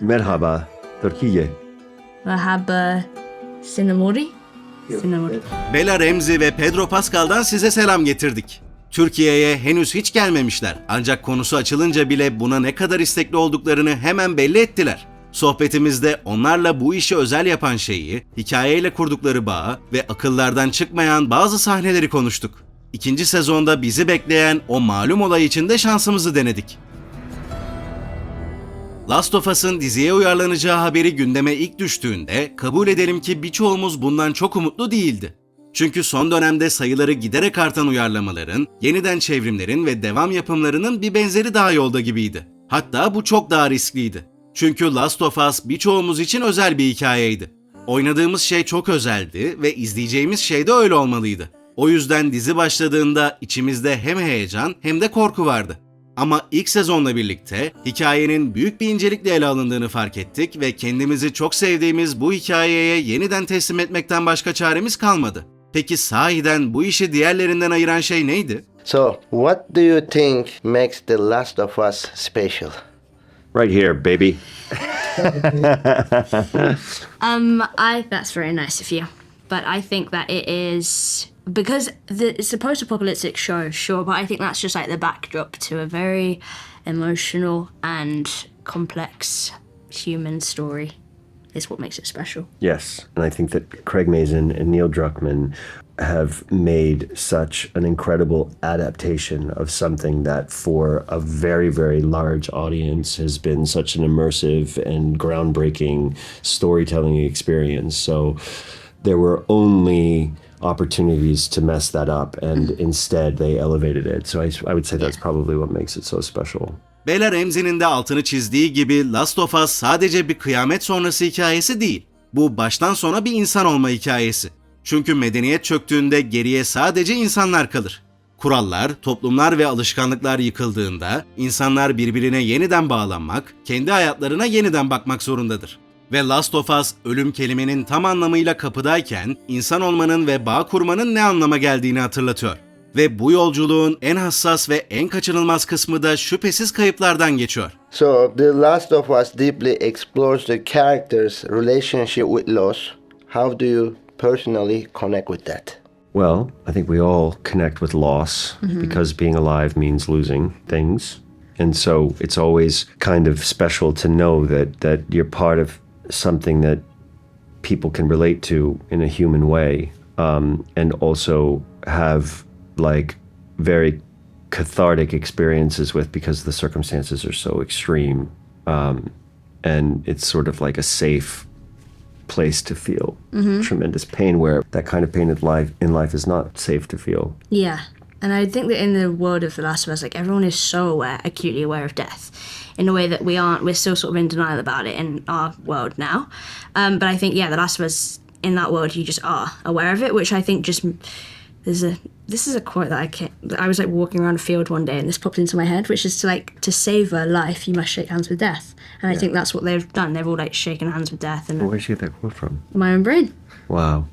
Merhaba, Türkiye. Merhaba Sinamori. Sinamori. Bella Remzi ve Pedro Pascal'dan size selam getirdik. Türkiye'ye henüz hiç gelmemişler ancak konusu açılınca bile buna ne kadar istekli olduklarını hemen belli ettiler. Sohbetimizde onlarla bu işi özel yapan şeyi, hikayeyle kurdukları bağı ve akıllardan çıkmayan bazı sahneleri konuştuk. İkinci sezonda bizi bekleyen o malum olay için de şansımızı denedik. Last of Us'ın diziye uyarlanacağı haberi gündeme ilk düştüğünde kabul edelim ki birçoğumuz bundan çok umutlu değildi. Çünkü son dönemde sayıları giderek artan uyarlamaların, yeniden çevrimlerin ve devam yapımlarının bir benzeri daha yolda gibiydi. Hatta bu çok daha riskliydi. Çünkü Last of Us birçoğumuz için özel bir hikayeydi. Oynadığımız şey çok özeldi ve izleyeceğimiz şey de öyle olmalıydı. O yüzden dizi başladığında içimizde hem heyecan hem de korku vardı. Ama ilk sezonla birlikte hikayenin büyük bir incelikle ele alındığını fark ettik ve kendimizi çok sevdiğimiz bu hikayeye yeniden teslim etmekten başka çaremiz kalmadı. Peki sahiden bu işi diğerlerinden ayıran şey neydi? So, what do you think makes The Last of Us special? Right here, baby. Um, I that's very nice of you, but I think that it is because the, it's a post-apocalyptic show, sure, but I think that's just like the backdrop to a very emotional and complex human story. Is what makes it special. Yes, and I think that Craig Mazin and Neil Druckmann have made such an incredible adaptation of something that for a very very large audience has been such an immersive and groundbreaking storytelling experience. So there were only opportunities to mess that up and instead they elevated it. So I, I would say that's probably what makes it so special. Bella Ramsey'nin de altını çizdiği gibi Last of Us sadece bir kıyamet sonrası hikayesi değil. Bu baştan sona bir insan olma hikayesi. Çünkü medeniyet çöktüğünde geriye sadece insanlar kalır. Kurallar, toplumlar ve alışkanlıklar yıkıldığında insanlar birbirine yeniden bağlanmak, kendi hayatlarına yeniden bakmak zorundadır. Ve Last of Us ölüm kelimenin tam anlamıyla kapıdayken insan olmanın ve bağ kurmanın ne anlama geldiğini hatırlatıyor. Ve bu yolculuğun en hassas ve en kaçınılmaz kısmı da şüphesiz kayıplardan geçiyor. So, The Last of Us deeply explores the character's relationship with loss. How do you personally connect with that? Well, I think we all connect with loss because being alive means losing things. And so it's always kind of special to know that that you're part of something that people can relate to in a human way um, and also have like very cathartic experiences with because the circumstances are so extreme um, and it's sort of like a safe place to feel tremendous pain where that kind of pain in life in life is not safe to feel. Yeah, and I think that in the world of The Last of Us, like everyone is so aware, acutely aware of death, in a way that we aren't. We're still sort of in denial about it in our world now. Um, but I think, yeah, The Last of Us in that world, you just are aware of it, which I think just there's a this is a quote that I can't. I was like walking around a field one day, and this popped into my head, which is to like to savor life, you must shake hands with death, and I think that's what they've done. They've all like shaken hands with death and where'd you get that quote from my own brain. wow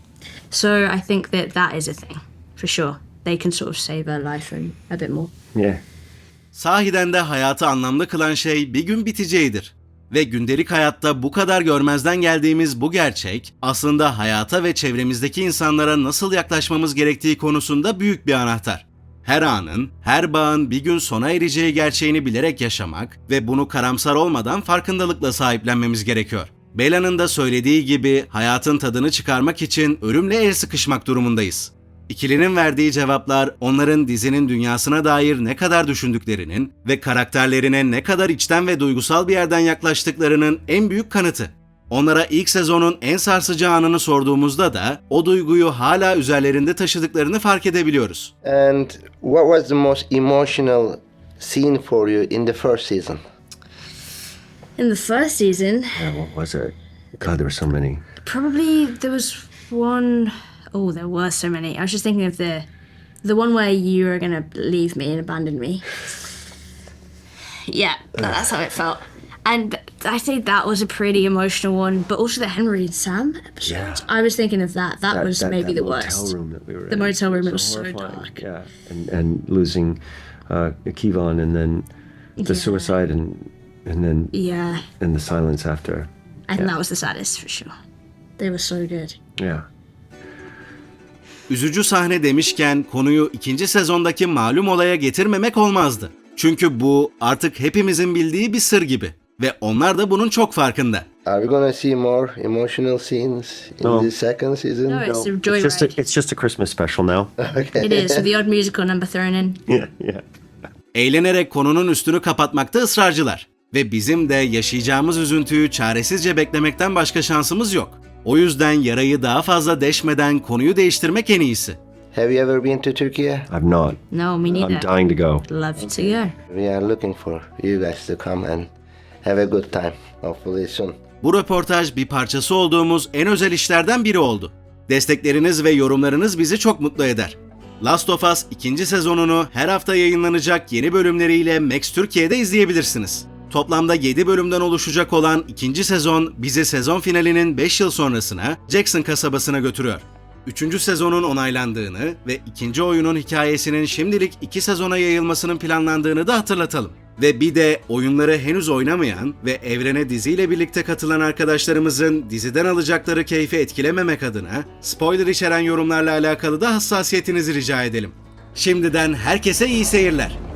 So I think that that is a thing for sure. They can sort of savor life and a bit more. yeah Sahiden de hayatı anlamlı kılan şey bir gün biteceğidir. Ve gündelik hayatta bu kadar görmezden geldiğimiz bu gerçek aslında hayata ve çevremizdeki insanlara nasıl yaklaşmamız gerektiği konusunda büyük bir anahtar. Her anın, her bağın bir gün sona ereceği gerçeğini bilerek yaşamak ve bunu karamsar olmadan farkındalıkla sahiplenmemiz gerekiyor. Bella'nın da söylediği gibi hayatın tadını çıkarmak için ölümle el sıkışmak durumundayız. İkilinin verdiği cevaplar onların dizinin dünyasına dair ne kadar düşündüklerinin ve karakterlerine ne kadar içten ve duygusal bir yerden yaklaştıklarının en büyük kanıtı. Onlara ilk sezonun en sarsıcı anını sorduğumuzda da o duyguyu hala üzerlerinde taşıdıklarını fark edebiliyoruz. And what was the most emotional scene for you in the first season? In the first season, yeah what was it god there were so many probably there was one oh there were so many. I was just thinking of the the one where you were gonna leave me and abandon me. Yeah, that's how it felt. And I think that was a pretty emotional one, but also the Henry and Sam episode. Yeah. I was thinking of that. That, was that- maybe that the motel worst. room that we were The in. motel room, it was so dark. Yeah, and and losing uh, Kevon, and then the Yeah. suicide, and and then Yeah, and the silence after. I think that was the saddest for sure. They were so good. Yeah. Üzücü sahne demişken konuyu ikinci sezondaki malum olaya getirmemek olmazdı. Çünkü bu artık hepimizin bildiği bir sır gibi. Ve onlar da bunun çok farkında. Are we gonna see more emotional scenes in No. the second season? No, it's a It's joyride. just a, it's just a Christmas special now. It is with the odd musical number thrown in. yeah, yeah. Eğlenerek konunun üstünü kapatmakta ısrarcılar. Ve bizim de yaşayacağımız üzüntüyü çaresizce beklemekten başka şansımız yok. O yüzden yarayı daha fazla deşmeden konuyu değiştirmek en iyisi. Have you ever been to Turkey? I've not. No, me I'm neither. dying to go. Love to go. We are looking for you guys to come and have a good time. Hopefully soon. Bu röportaj bir parçası olduğumuz en özel işlerden biri oldu. Destekleriniz ve yorumlarınız bizi çok mutlu eder. Last of Us ikinci sezonunu her hafta yayınlanacak yeni bölümleriyle Max Türkiye'de izleyebilirsiniz. Toplamda 7 bölümden oluşacak olan ikinci sezon bizi sezon finalinin 5 yıl sonrasına Jackson kasabasına götürüyor. Üçüncü sezonun onaylandığını ve ikinci oyunun hikayesinin şimdilik iki sezona yayılmasının planlandığını da hatırlatalım. Ve bir de oyunları henüz oynamayan ve evrene diziyle birlikte katılan arkadaşlarımızın diziden alacakları keyfi etkilememek adına spoiler içeren yorumlarla alakalı da hassasiyetinizi rica edelim. Şimdiden herkese iyi seyirler.